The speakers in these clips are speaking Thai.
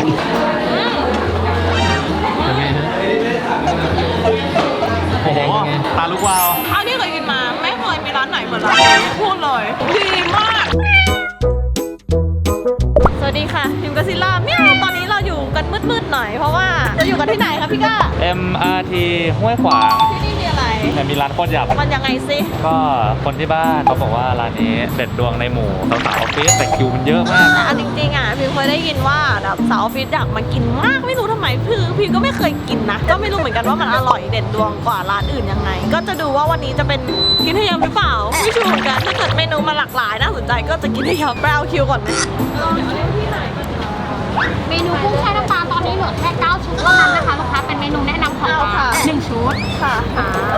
เป็นไงฮะไข่แดงเป็นไงตาลูกวาวเท่าที่เคยกินมาไม่เคยมีร้านไหนเหมือนร้านนี้พูดเลยดีมาก สวัสดีค่ะพิมกซิล่า หน่อยเพราะว่าเราอยู่กันที่ไหนคะพี่ก้า MRT ห้วยขวางที่นี่มีอะไร แต่มีร้านโคตรหยับ มันยังไงซิก็คนที่บ้านเขาบอกว่าร้านนี้เด็ดดวงในหมู่สาวๆออฟฟิศแต่คิวมันเยอะมาก แต่อันจริงๆอะพิมเคยได้ยินว่าแบบสาวออฟฟิศอยากมากินมากไม่รู้ทำไมคือพิมก็ไม่เคยกินนะ ก็ไม่รู้เหมือนกันว่ามันอร่อยเด่นดวงกว่าร้านอื่นยังไง ก็จะดูว่าวันนี้จะเป็นกินให้ยำหรือเปล่าไม่ชัวร์เหมือนกันถ้าเกิดเมนูมาหลากหลายน่าสนใจก็จะกินให้ยำไปเอาคิวก่อนไหมเราเดี๋ยวเอาเรื่องที่ไหนก่อนดี เมนูกุ้งแช่น้ำปลาตอนนี้เหลือแค่9ชุดเท่านั้นนะคะลูกค้าเป็นเมนูแนะนำของเอาร้าค่ะนหนึ่งชุดค่ะ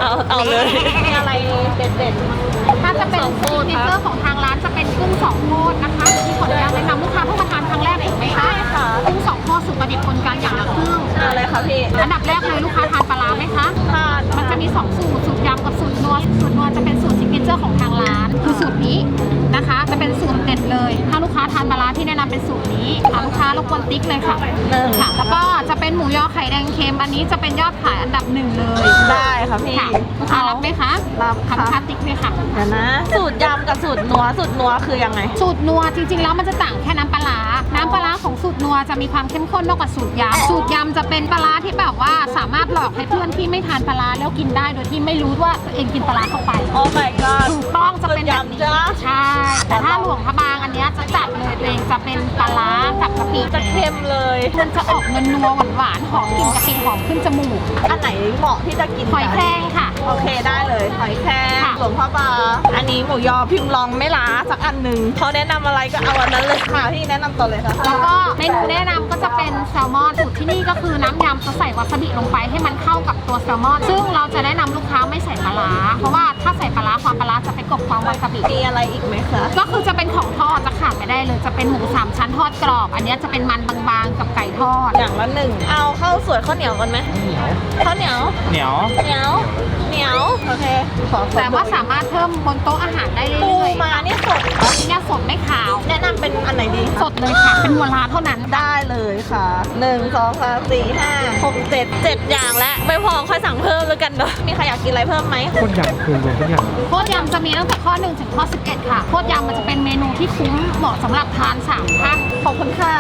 เอาเอาเลยมีอะไรเด็ดๆถ้าจะเป็นซิกเนเจอร์ของทางร้านจะเป็นกุ้งสองโคตรนะคะที่ขออนุญาตแนะนำลูกค้าเพิ่งมาทานครั้งแรกถูกไหมคะใช่ค่ะกุ้งสองโคตรสุกประดิบคนกลางอย่างละครึ่งอะไรคะพี่อันดับแรกเลยลูกค้าทานปลาร้าไหมคะทานมันจะมี2สูตรสูตรยำกับสูตรนัวสูตรนัวจะเป็นสูตรซิกเนเจอร์ของทางร้านคือสูตรนี้นะคะ จะเป็นสูตรเด็ดเลย ถ้าลูกค้าทานปลาร้าที่แนะนำเป็นสูตรนี้อะลูกค้ารบกวนติ๊กเลยค่ะหนึ่งค่ะ แล้วก็จะเป็นหมูยอไข่แดงเค็มอันนี้จะเป็นยอดขายอันดับหนึ่งเลย ได้ค่ะพี่ค่ะลูกค้ารับไหมคะรับค่ะทำค่าติ๊กไหมคะเดี๋ยวนะ สูตรยำกับสูตรนัวสูตรนัวคือยังไง สูตรนัวจริงๆแล้วมันจะต่างแค่น้ำปลาร้าน้ำปลาร้าของสูตร นัวจะมีความเข้มข้นมากกว่าสูตรยำสูตรยำจะเป็นปลาร้าที่แบบว่าสามารถหลอกให้เพื่อนที่ไม่ทานปลาร้าแล้วกินได้โดยที่ไม่รู้ว่าตัวเองกินปลาร้าเข้าไปโอ้ my god ถูกต้องจะเป็นแบบนี้สูตรยำจ้ะ ใช่แต่ถ้าหลวงพระบางอันเนี้ยจะจัดเลยตัวเองจะเป็นปลาร้ากับกะปิจะเค็มเลย มันจะออกเงินนัวหวานๆหอมกลิ่นกะปิหอมขึ้นจมูกอันไหนเหมาะที่จะกินหอยแครงค่ะ โอเคได้เลยหอยแครงค่ะ หลวงพ่อบาอันนี้หมูยอพิมพ์ลองไม่ล้าสักอันหนึ่งเขาแนะนำอะไรก็เอาอันนั้นเลยค่ะพี่แนะนำต่อเลยค่ะ แล้วก็เมนูแนะนำก็จะเป็นแซลมอนสูตรที่นี่ก็คือน้ำยำจะใส่วาซาบิลงไปให้มันเข้ากับตัวแซลมอน ซึ่งเราจะแนะนำลูกค้าไม่ใส่ปลาร้าเพราะว่าถ้าใส่ปลาร้าความปลาร้าจะไปกลบความวาซาบิ มีอะไรอีกไหมคะ ก็คือจะเป็นของทอดจะขาดไม่ได้เลย จะเป็นหมูสามชั้นทอดกรอบ อันเนี้ยจะเป็นมันบางๆกับไก่ทอด อย่างละหนึ่ง เอาข้าวสวยข้าวเหนียวกันไหมเหนียวข้าวเหนียว เหนียว เหนียว เหนียว โอเค ขอขอแต่ว่าสามารถเพิ่มบนโต๊ะอาหารได้เรื่ปูอยๆมานี่สดอันนี้เนี่ยสดไม่ขาว แนะนำเป็นอันไหนดีสดเลยค่ะ เป็นวัวลาเท่านั้น ได้เลยค่ะหนึ่งสองสามสี่ห้าหกเจ็ดเจ็ดอย่างแล้วไม่พอค่อยสั่งเพิ่มแล้วกันเนอะมีใครอยากกินอะไรเพิ่มไหมโคตรยำคือรวมทุกอย่างโคตรยำจะมีตั้งแต่ข้อ 1 ถึงข้อ 11 ค่ะ โคตรยำมันจะเป็นเมนูที่คุ้มเหมาะสำหรับทาน3ท่านขอบคุณค่ะ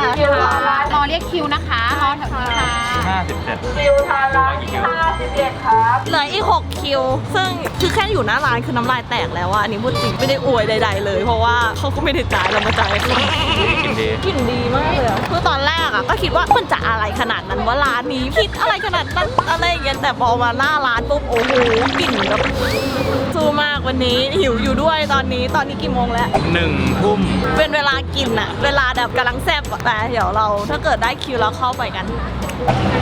รอเรียกคิวนะคะรอแถวนี้ค่ะ57คิวทานร้านที่51ครับ เหลืออีก 6 คิว ซึ่งคือแค่อยู่หน้าร้านคือน้ำลายแตกแล้วอะอันนี้พูดจริงไม่ได้อวยใดๆเลยเพราะว่าเขาก็ไม่ได้จ่ายเรามาจ่ายให้เขากินดีกลิ่นดีมากเลยอะคือตอนแรกอะก็คิดว่ามันจะอะไรขนาดนั้นว่าร้านนี้คิดอะไรขนาดนั้นอะไรอย่างเงี้ยแต่พอมาหน้าร้านปุ๊บโอ้โหกลิ่นแบบสู้มากวันนี้หิวอยู่ด้วยตอนนี้ตอนนี้กี่โมงแล้ว หนึ่งทุ่มเป็นเวลากินอะเวลาแบบกำลังแซ่บอะแต่เดี๋ยวเราถ้าเกิดได้คิวเราเข้าไปกันเพิ่งเ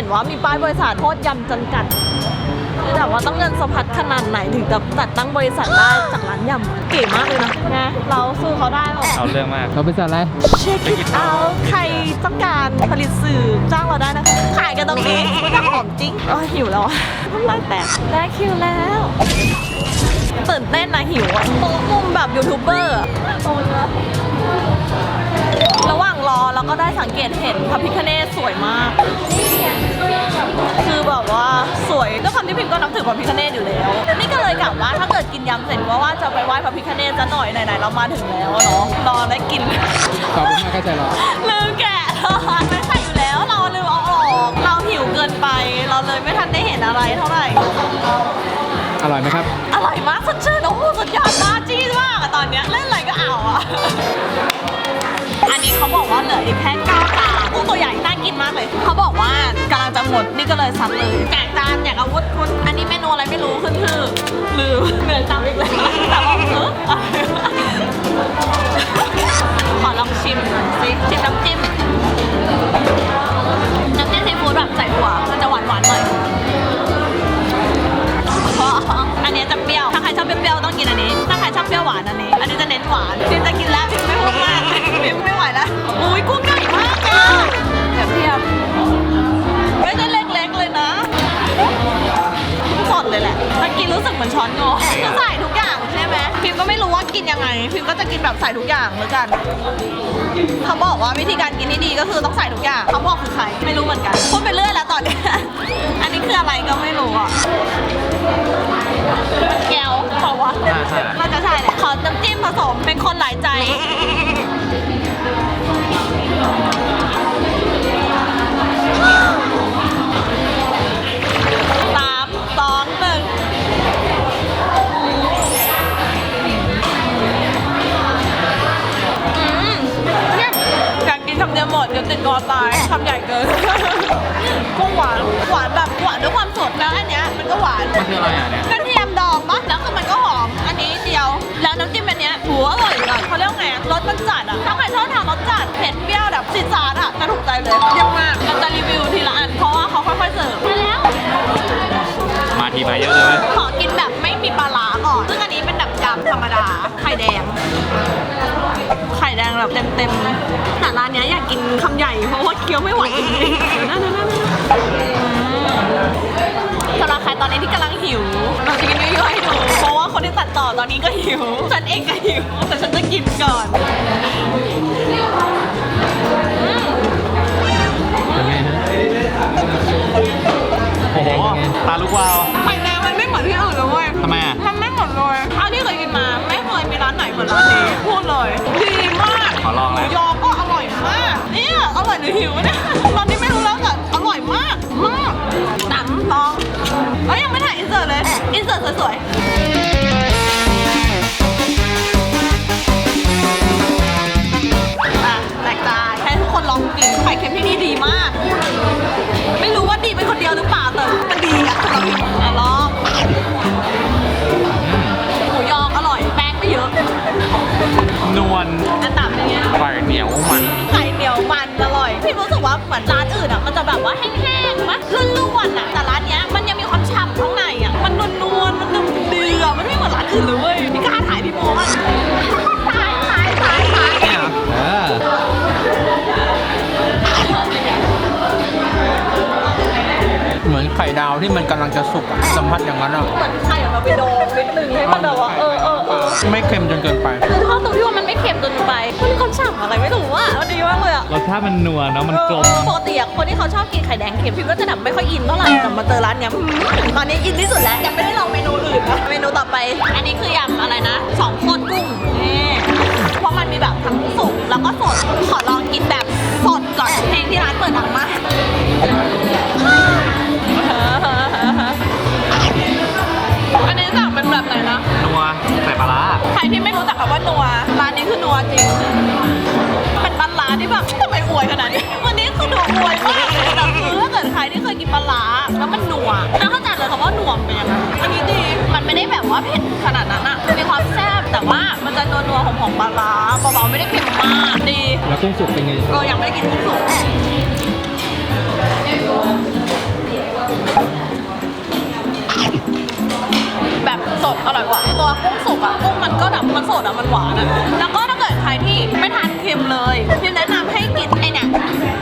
ห็นว่ามีป้ายบริษัทโทษยำจำกัด แต่ว่าต้องเงินสะพัดขนาดไหนถึงจะจัดตั้งบริษัทได้จากร้านยำเก๋มากเลยนะนะเราสู้เขาได้หรอ เอาเรื่องมากเราไปจัดอะไรเช็คอิทเอาใครต้องการผลิตสื่อจ้างเราได้นะคะ ขายกันตรงนี้มันจะหอมจริงอ๋อหิวแล้วอะน้ำลายแตกได้คิวแล้ว ตื่นเต้นนะหิวอะโต๊ะมุมแบบยูทูบเบอร์อะโต๊ะเนื้อระหว่างรอเราก็ได้สังเกตเห็นพระพิคเนศสวยมาก คือแบบว่าสวยด้วยความที่พิมก็นับถือพระพิคเนศอยู่แล้วนี่ก็เลยกะว่าถ้าเกิดกินยำเสร็จก็ว่าจะไปไหว้พระพิคเนศซะหน่อยไหนๆเรามาถึงแล้วอะเนาะรอได้กินขอบคุณมากก็ใจรอลืมแกะทอดไม่ใส่อยู่แล้วเราลืมเอาออกเราหิวเกินไป เราเลยไม่ทันได้เห็นอะไรเท่าไหร่อร่อยไหมครับ อร่อยมากสดชื่นโอ้โหสุดยอดมากจี้มากอะตอนเนี้ยเล่นอะไรก็เอาอะ อันนี้เขาบอกว่าเหลืออีกแค่เก้าตากุ้งตัวใหญ่น่ากินมากเลย เขาบอกว่ากำลังจะหมดนี่ก็เลยซัดเลยแกะจานอยากอาวุธคุณอันนี้เมนูอะไรไม่รู้ขึ้นชื่อลืมเหนื่อยจำอีกเลยแต่บอกเออขอลองชิมหน่อยสิชิมน้ำจิ้มน้ำจิ้มซีฟู้ดแบบใส่ถั่วมันจะหวานหวานๆหน่อยเพราะอันนี้จะเปรี้ยวถ้าใครชอบเปรี้ยวๆต้องกินอันนี้ ถ้าใครชอบเปรี้ยวหวานอันนี้อันนี้จะเน้น ดเลยแหละเมื่อกี้รู้สึกเหมือนช้อนงอคือใส่ทุกอย่างใช่ไหมพิมก็ไม่รู้ว่ากินยังไงพิมก็จะกินแบบใส่ทุกอย่างแล้วกัน เขาบอกว่าวิธีการกินที่ดีก็คือต้องใส่ทุกอย่างเขาบอกคือใครไม่รู้เหมือนกันพูดไปเรื่อยแล้วตอนเนี้ย อันนี้คืออะไรก็ไม่รู้อะแก้วเขาว่าใช่ใช่ น่าจะใช่แหละขอน้ำจิ้มผสมเป็นคนหลายใจ เยอะเลยขอกินแบบไม่มีปลาร้าก่อนซึ่งอันนี้เป็นแบบยำธรรมดา ไข่แดง ไข่แดงแบบเต็มๆแต่ร้านเนี้ยอยากกินคำใหญ่เพราะว่าเคี้ยวไม่ไหวจริงๆนั่นๆๆสำหรับใครตอนนี้ที่กำลังหิว เราจะกินเยอะๆให้ดูเพราะว่าคนที่ตัดต่อตอนนี้ก็หิว ฉันเองก็หิว แต่ฉันจะกินก่อนเป็นไงฮะโอ้โหตาลุกวาว หิวเนี่ยตอนนี้ไม่รู้แล้วแต่อร่อยมาก มากหนังลองเอ้ยยังไม่ถ่ายอินเสิร์ตเลย อินเสิร์ตสวยๆอะแตกตาให้ทุกคนลองกินไข่เค็มที่นี่ดีมาก ไม่รู้ว่าดีเป็นคนเดียวหรือเปล่าแต่มันดีอะสำหรับพี่อะลองหมูยออร่อยแป้งไม่เยอะ นวล แบบว่าแห้งๆมั้ยล้วนๆอะแต่ร้านเนี้ยมันยังมีความฉ่ำข้างในอะมันนวลๆมันนุ่มเดือมันไม่เหมือนร้านอื่นเลยเว้ย ที่มันกำลังจะสุกอะสัมผัสอย่างนั้นอะเหมือนไข่เราไปโดนนิดนึงให้มันแบบว่าเออเออเออไม่เค็มจนเกินไป คือชอบตรงที่ว่ามันไม่เค็มจนไปมันมีความฉ่ำอะไรไม่รู้อะมันดีมากเลยอะรสชาติมันนัวเนาะมันกลมปกติอะคนที่เขาชอบกินไข่แดงเค็มพี่ก็จะแบบไม่ค่อยอินเท่าไหร่แต่มาเจอร้านเนี้ยอืมตอนนี้อินที่สุดแล้วยังไม่ได้ลองเมนูอื่นนะเมนูต่อไป อันนี้คือยำอะไรนะสองโคตรกุ้งนี่เพราะมันมีแบบทั้งสุกแล้วก็สดขอลองกินแบบสดก่อนเพลงที่ร้านเปิดดังมาก แบบไหนนะนัวใส่ปลาร้าใครที่ไม่รู้จักคำว่านัวร้านนี้คือนัวจริง เป็นปลาร้าที่แบบทำไมอวยขนาดนี้ วันนี้คือหนูอวยมากเลยนะคือถ้าเกิดใครที่เคยกินปลาร้าแล้วมันนัวแล้วเข้าใจเลยคำว่านัวมันเป็นยังไงอันนี้ดี มันไม่ได้แบบว่าเผ็ดขนาดนั้นอะมีความแซ่บแต่ว่ามันจะนัวๆของของปลาร้าเบาๆไม่ได้เค็มมากดี แล้วกุ้งสุกเป็นไงเออยังไม่ได้กินกุ้งสุก อร่อยกว่า ตัวกุ้งสุกอะกุ้งมันก็แบบมันสดอะมันหวานอะแล้วก็ถ้าเกิดใครที่ไม่ทานเค็มเลยพิมแนะนำให้กินไอเนี่ย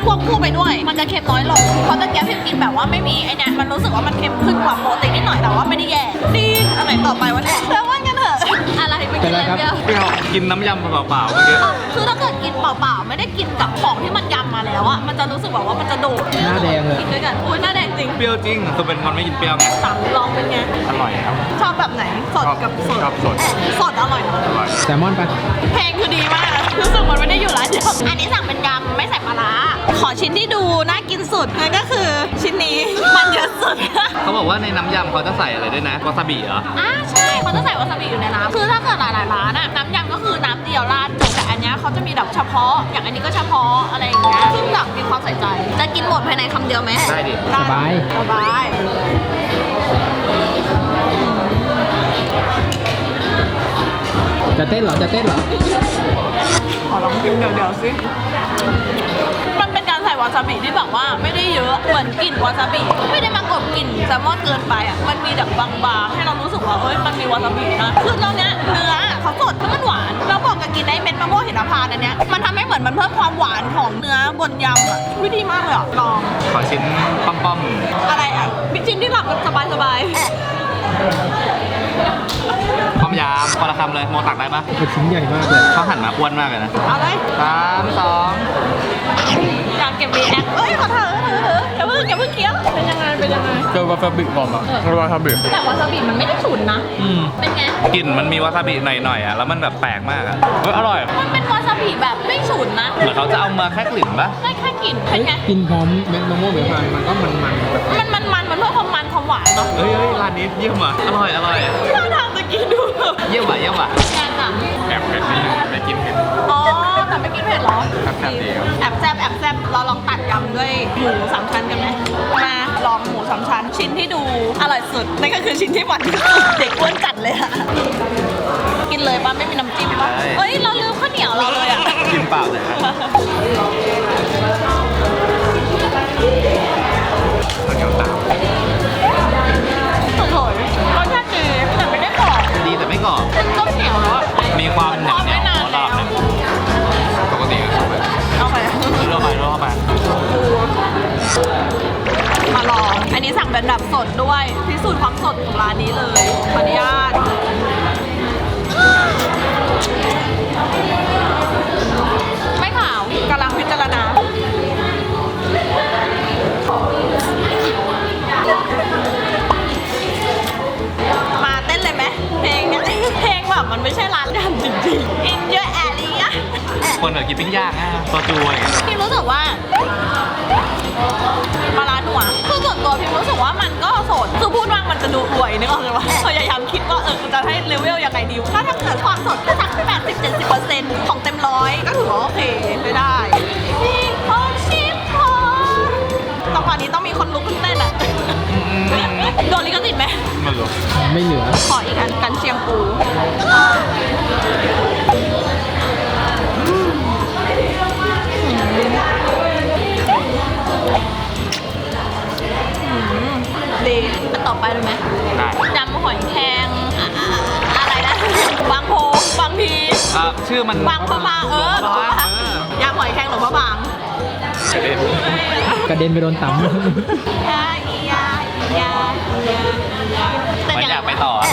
ควบคู่ไปด้วย มันจะเค็มน้อยลงเพราะตะเกียบพิมกินแบบว่าไม่มีไอเนี่ยมันรู้สึกว่ามันเค็มขึ้นกว่าปกตินิดหน่อยแต่ว่าไม่ได้แย่ดีอันไหนต่อไปวะเนี่ยแล้วว่ากันเถอะอะไร ไปกินอะไรเดียวเปรี้ยวกินน้ำยำเปล่าๆเมื่อกี้เออคือถ้าเกิดกินเปล่าๆ ไม่ได้กินกับของที่มันยำมาแล้วอะมันจะรู้สึกแบบว่ามันจะโดดหน้าแดงเลย กินด้วยกันอุ้ยหน้าแดงจริงเปรี้ยวจริงคือเป็นคนไม่กินเปรี้ยวไงสั่งลองเป็นไง อร่อยครับ ชอบแบบไหน สดกับสดชอบสดสดอร่อยเนอะอร่อย แซลมอนปะเพลงคือดีมาก รู้สึกมันไม่ได้อยู่ร้านเดียวอันนี้สั่งเป็นยำไม่ใส่ปลาร้าขอชิ้นที่ดูน่ากินสุดนั่นก็คือชิ้นนี้ มันเยอะสุด เขาบอกว่าในน้ำยำเขาจะใส่อะไรด้วยนะวาซาบิเหรอ อ่าใช่เขาจะใส่วาซาบิอยู่ในน้ำคือถ้าเกิดหลายๆร้านอะน้ำยำก็คือน้ำเดียวราดจบแต่อันเนี้ยเขาจะมีแบบเฉพาะ อย่างอันนี้ก็เฉพาะอะไรอย่างเงี้ยซึ่งแบบมีความใส่ใจจะกินหมดภายในคำเดียวไหมได้ดิ สบาย สบายจะเต้นเหรอ จะเต้นเหรอ ขอลองกินเดี๋ยวๆสิมันเป็นการใส่ วาซาบิที่แบบว่าไม่ได้เยอะเหมือนกลิ่นวาซาบิไม่ได้มากบกลิ่นแซลมอนเกินไปอะมันมีแบบบางๆให้เรารู้สึกว่าเอ้ยมันมีวาซาบินะคือตอนเนี้ยเนื้อเขาสดแล้วมันหวานแล้วบอกกับกินไอ้เม็ดมะม่วงหินพานต์อันเนี้ยมันทำให้เหมือนมันเพิ่มความหวานของเนื้อบนยำอะวิธีมากเลยอะลองขอชิ้นป้อมอะไรอะบิชิ้นที่หลักมันสบายๆๆป้อมยยำคนละคำเลยโมตักได้ปะเป็นชิ้นใหญ่มากเลยเขาหั่นมาอ้วนมากเลยนะเอาเลย สามสอง อวาซาบิก่อนอะวาซาบิแต่วาซาบิมันไม่ได้ฉุนนะ อืมเป็นไง กลิ่นมันมีวาซาบิหน่อยๆอะแล้วมันแบบแปลกมากอะเฮ้ยอร่อยมันเป็นวาซาบิแบบไม่ฉุนนะเหมือนเขาจะเอามาแค่กลิ่นปะได้แค่กลิ่นเป็นไง กินพร้อมเม็ดมะม่วงเบพานมันก็มันๆแบบมันมันมันมันเพิ่มความมันความหวานเนาะเฮ้ยเฮ้ยร้านนี้เยี่ยมอะอร่อยอร่อยท่าทางจะกินดูแบบเยี่ยมอะเยี่ยมอะแกงอะแอบเผ็ดนี่ไม่กินเผ็ดอ๋อแต่ ไม่กินเผ็ดเหรอครับครับดีครับ แอบแซบแอบแซบเราลองตัดยำด้วยหมูสามชั้นกันไหมมาลองหมูสามชั้น ชิ้นที่ดูอร่อยสุดนั่นก็คือชิ้นที่หวานที่สุดเด็กอ้วนจัดเลยอะกินเลยป่ะไม่มีน้ำจิ้มป่ะเฮ้ยเราลืมข้าวเหนียวเราเลยอะกินเปล่าเลยนะข้าวเหนียวตามโอ้โหรสชาติดีแต่ไม่ได้กรอบดีแต่ไม่กรอบเป็นต้มเหนียวแล้วอะ มีความเหนียวเหนียวทอดไม่ เป็นแบบสดด้วยพิสูจน์ความสดของร้านนี้เลยขออนุญาตไม่ขาวกำลังพิจารณามาเต้นเลยไหมเพลงเนี้ยเพลงแบบมันไม่ใช่ร้านยำจริงๆ In your area คนแบบกินปิ้งย่างอะโซจูอะไรอย่างเงี้ย พี่รู้สึกว่า ปลาร้าหนัวคือส่วนตัวพี่รู้สึกว่ามันก็สดคือพูดว่ามันจะดูอวยนึกออกไหมว่าพยายามคิดว่าเออจะให้เลเวลยังไงดีถ้าถ้าเกิดความสดก็สักแปดสิบเจ็ดสิบเปอร์เซ็นต์ของเต็มร้อยก็ถือว่าโอเคไม่ได้พี่พอชิปพอจังหวะนี้ต้องมีคนลุกขึ้นเต้นอะโดนลิขสิทธิ์ไหมไม่รู้ไม่เหลือขออีกอันกันเชียงปู อันต่อไปเลยไหมได้ยำหอยแครงอะอะอะไรนะบางโพบางพีอะชื่อมันบางพระบางเออหลวงพระบางเออยำหอยแครงหลวงพระบางกระเด็นไปโดนตำ ยาอียาอียาอียาอียาไม่อยากไปต่ออะ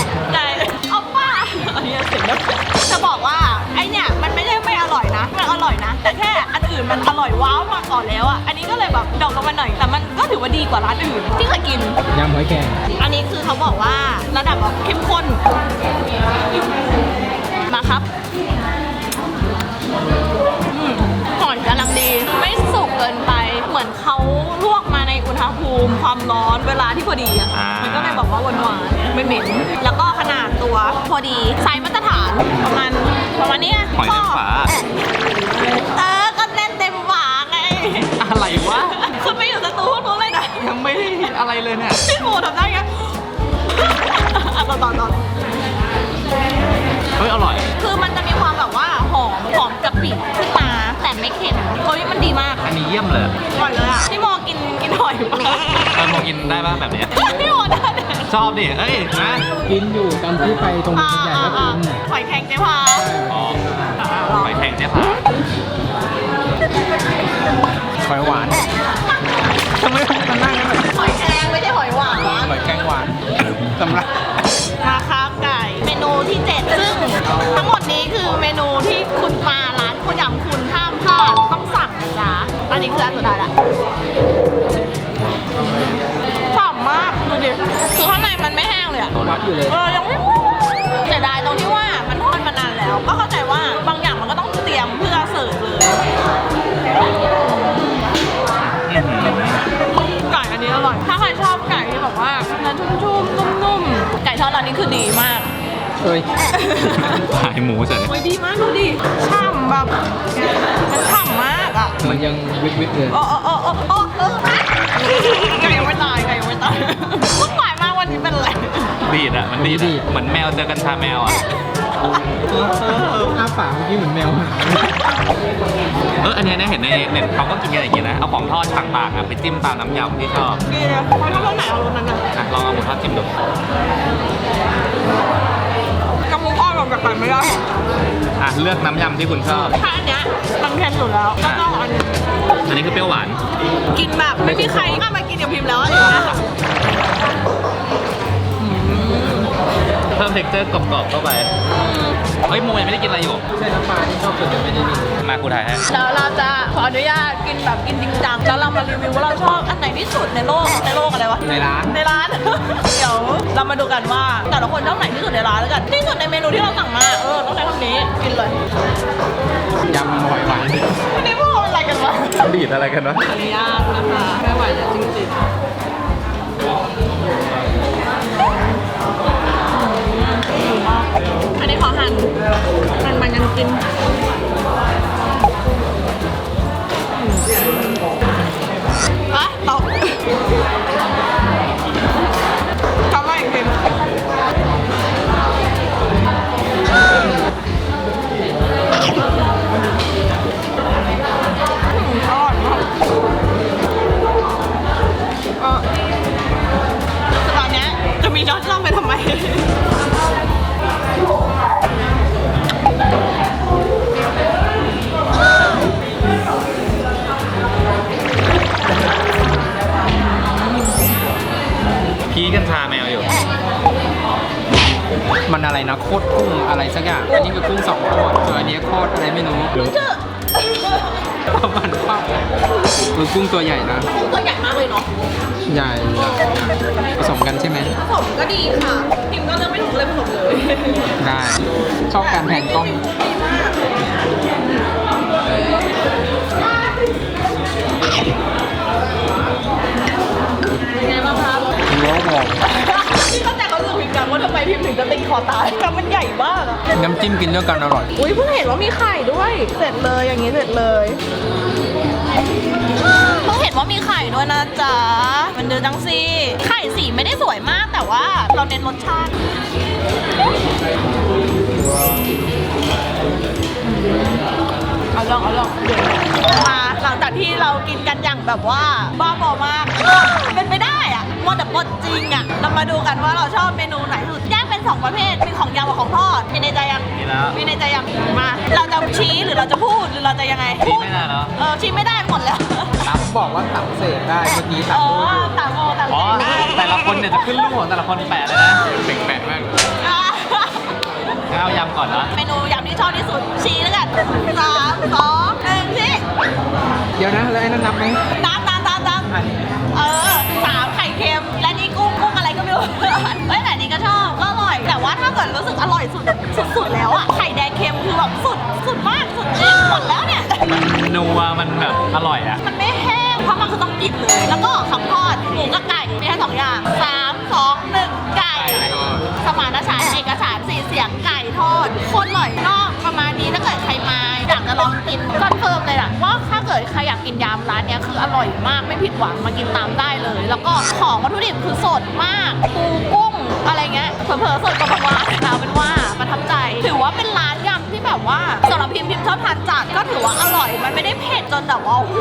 มันอร่อยว้าวมาก่อนแล้วอะ อันนี้ก็เลยแบบดรอกลงมาหน่อย แต่มันก็ถือว่าดีกว่าร้านอื่นที่เคยกิน ยำหอยแครงอันนี้คือเขาบอกว่าระดับแบบเข้มข้น มาครับอืมหอยกำลังดี ไม่สุกเกินไป เหมือนเขาลวกมาในอุณหภูมิความร้อนเวลาที่พอดีอะ อ่ามั มันก็เลยแบบว่าหวานๆไม่เหม็น แล้วก็ขนาดตัวพอดี ไซส์มาตรฐานประมาณประมาณนี้ไงหอยเต็มฝาเอ อะไรเลยเนี่ย พี่หมูทำได้ไงอะต่อต่อต่อเฮ้ยอร่อย คือมันจะมีความแบบว่าหอมหอมกะปิขึ้นมาแต่ไม่เค็มเฮ้ยมันดีมากอันนี้เยี่ยมเลยอร่อยเลยอะพี่โมกินกินหอยปะเออโมกินได้ป่ะแบบเนี้ยพี่โมได้เลยชอบดิเอ้ยนะกินอยู่ตอนที่ไปตรงอ่าใหญ่อ่าก็อ่ากินหอยแครงเจ๊พาอ๋อหอยแข็งเนี่ยค่ะหอยหวานทำไมมัน สำหรับมาค้าไก่เมนูที่เจ็ดซึ่งทั้งหมดนี้คือเมนูที่คุณมาร้านคุณยำคุณห้ามพลาดต้องสั่งนะจ๊ะอันนี้คืออันสุดท้ายละฉ่ำมากดูดิคือข้างในมันไม่แห้งเลยอะวัดอยู่เลยเออยังไม่เสียดายตรงที่ว่ามันทอดมานานแล้ว ก็เข้าใจว่าบางอย่างมันก็ต้องเตรียมเพื่อเสิร์ฟเลยไก่อันนี้อร่อย ถ้าใครชอบไก่ที่แบบว่าเนื้อชุ่มๆนุ่มๆไก่ ทอดร้านนี้คือดีมากเอ้ยขายหมูเฉยโอ้ยดีมากดูดิฉ่ำแบบมันฉ่ำมาก อะมันยังวิดวิดเลยโอ้โอ้โอ้โอ้โอ้เออไก่ยังไม่ตายไก่ยังไม่ตายวุ่นวายมากวันนี้เป็นอะไรดีดอะมันดีดอะเหมือนแมวเจอกัญชาแมวอะอ้าปากเมื่อกี้เหมือนแมวหาเอออันเนี้ยเนี่ยเห็นในเน็ตเขาก็กินกันอย่างงี้นะเอาของทอดต่างๆอะไปจิ้มตามน้ำยำที่ชอบดีนะเขาทำรสไหนเอารสนั้นนะอะลองเอาหมูทอดจิ้มดูกระมุกอ้อนออกจากไก่ไม่ได้อะเลือกน้ำยำที่คุณชอบ ถ้าอันเนี้ยมันเค็มสุดแล้วก็ต้อง อันนี้อันนี้คือเปรี้ยวหวาน กินแบบไม่มีใครกล้ามากินกับพิมพ์แล้วอะไรอย่างเงี้ยเพิ่มเท็กเจอร์กรอบๆเข้าไป เฮ้ยโมยังไม่ได้กินอะไรอยู่ใช่น้ำปลาที่ชอบสุดแต่ไม่ได้มีมากูถ่ายให้แล้วเราจะขออนุญาตกินแบบกินจริงจังแล้วเรามารีวิวว่าเราชอบอันไหนที่สุดในโลกในโลกอะไรวะในร้านในร้าน เดี๋ยวเรามาดูกันว่าแต่ละคนชอบไหนที่สุดในร้านแล้วกันที่สุดในเมนูที่เราสั่งมาเออต้องใช้คำนี้กินเลยยำหอยหวานวันนี้พวกเราเป็นอะไรกันวะ ดีดอะไรกันวะขออนุญาตนะคะไม่ไหวแล้วจริงๆอันนี้ขอหั่นมันมันยังกิน อนล่องไปทำไมพีกัญชาแมวอยู่ มันอะไรนะโคตรกุ้งอะไรสักอย่าง อันนี้คือกุ้งสองโคตรส่วนอันนี้โคตรอะไรไม่รู้ประมาณว่าคือกุ้งตัวใหญ่นะ ตัวใหญ่มากเลยเนาะ ใหญ่ใหญ่ผสมกันใช่ไหมผสมก็ดีค่ะพิมก็เลือกไม่ถูกเลยผสมเลยได้ชอบการแผนกล้องเป็นไงบ้างครับรั้ววงพี่เข้าใจเขารู้สึกผิดกันว่าทำไมพิมถึงจะติดคอตายคำมันใหญ่มากอะน้ำจิ้มกินด้วยกันอร่อย อุ้ยเพิ่งเห็นว่ามีไข่ด้วย เสร็จเลยอย่างนี้เสร็จเลยเพิ่งเห็นว่า มีไข่ด้วยนะจ๊ะ มันเดือจังสิไข่สีไม่ได้สวยมากแต่ว่าเราเน้นรสชาติเอาลองเอาลองมาหลังจากที่เรากินกันอย่างแบบว่าบ้าบอมากเออเป็นไปได้อะมัวแต่ปนจริงอะเรามาดูกันว่าเราชอบเมนูไหนสุดแยกเป็นสองประเภทมีของยำกับของทอดมีในใจยังมีแล้วมีในใจยังมา เราจะชี้หรือเราจะพูดหรือเราจะยังไงชี้ไม่ได้เหรอเออชี้ไม่ได้หมดแล้วตั บบอกว่าตับเสกได้เมื่อกี้ตับอ๋อพูดต่างโอต่างอ๋อแต่ละคนเนี่ยจะขึ้นรูปของแต่ละคนแปะเลยนะแปะๆมากอะงั้นเอายำก่อนนะเมนูยำที่ชอบที่สุดชี้แล้วกันสามสองหนึ่งชี้เดี๋ยวนะแล้วไอ้นั่นนับไหมน้ำน้ำน้ำน้ำเออสามไข่เค็ม และนี่กุ้งกุ้งอะไรก็ไม่รู้เฮ้ยแต่นี่ก็ชอบก็อร่อย แต่ว่าถ้าเกิดรู้สึกอร่อยสุดสุดๆแล้วอะไข่แดงเค็มคือแบบสุดสุดมากสุดจริงหมดแล้วเนี่ยมันนัวมันแบบอร่อยอะมันไม่แห้ง เพราะมันคือต้องกินเลย แล้วก็ของทอดหมูกับไก่มีแค่สองอย่างสามสองหนึ่งไก่ สมานฉันท์เอกสารสีเสียงไก่ทอดโคนอร่อยนอกประมาณนี้ถ้าเกิดใครมาอยากจะลองกินคอนเฟิร์มเลยอะว่าถ้าเกิดใครอยากกินยำร้านเนี้ยคืออร่อยมากไม่ผิดหวังมากินตามได้เลย แล้วก็ของวัตถุดิบคือสดมากปูกุ้งอะไรเงี้ยเผลอๆสดกว่าบางร้านเอาเป็นว่าประทับใจถือว่าเป็นร้าน ที่แบบว่าสำหรับพิมพ์พิมพ์ชอบทานจัดก็ถือว่าอร่อย มันไม่ได้เผ็ดจนแบบว่าโอ้โห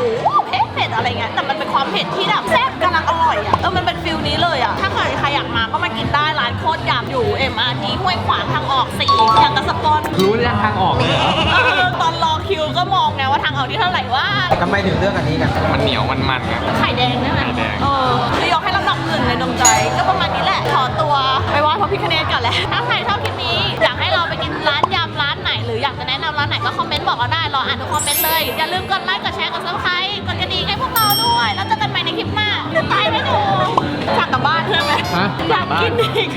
เผ็ดเผ็ดอะไรเงี้ยแต่มันเป็นความเผ็ดที่แบบแซ่บกำลังอร่อยอะเออมันเป็นฟิลนี้เลยอะถ้าเกิดใครอยากมาก็มากินได้ร้านโคตรยำอยู่ MRT ห้วยขวางทางออกสี่อย่างกับสปอนรู้ได้ทางออกเลยเหรอเออตอนรอคิวก็มองไงว่าทางออกที่เท่าไหร่ว่าทำไมถึงเลือกอันนี้กันมันเหนียวมันมันๆอะไข่แดงใช่ไหมไข่แดง เออจะยกให้ลำดับหนึ่งในดวงใจก็ประมาณนี้แหละขอตัวไปไหว้พระพิฆเนศก่อนแหละถ้าใครชอบคลิปนี้ หรืออยากจะแนะนำร้านไหนก็คอมเมนต์บอกเราได้รออ่านทุกคอมเมนต์เลย อย่าลืมกดไลค์กดแชร์กดซับสไครต์กดกระดิ่งให้พวกเราด้วย แล้วเจอกันใหม่ในคลิปหน้าตายไหมหนูอยากกลับบ้านใช่ไหมฮะ อยากกินอีก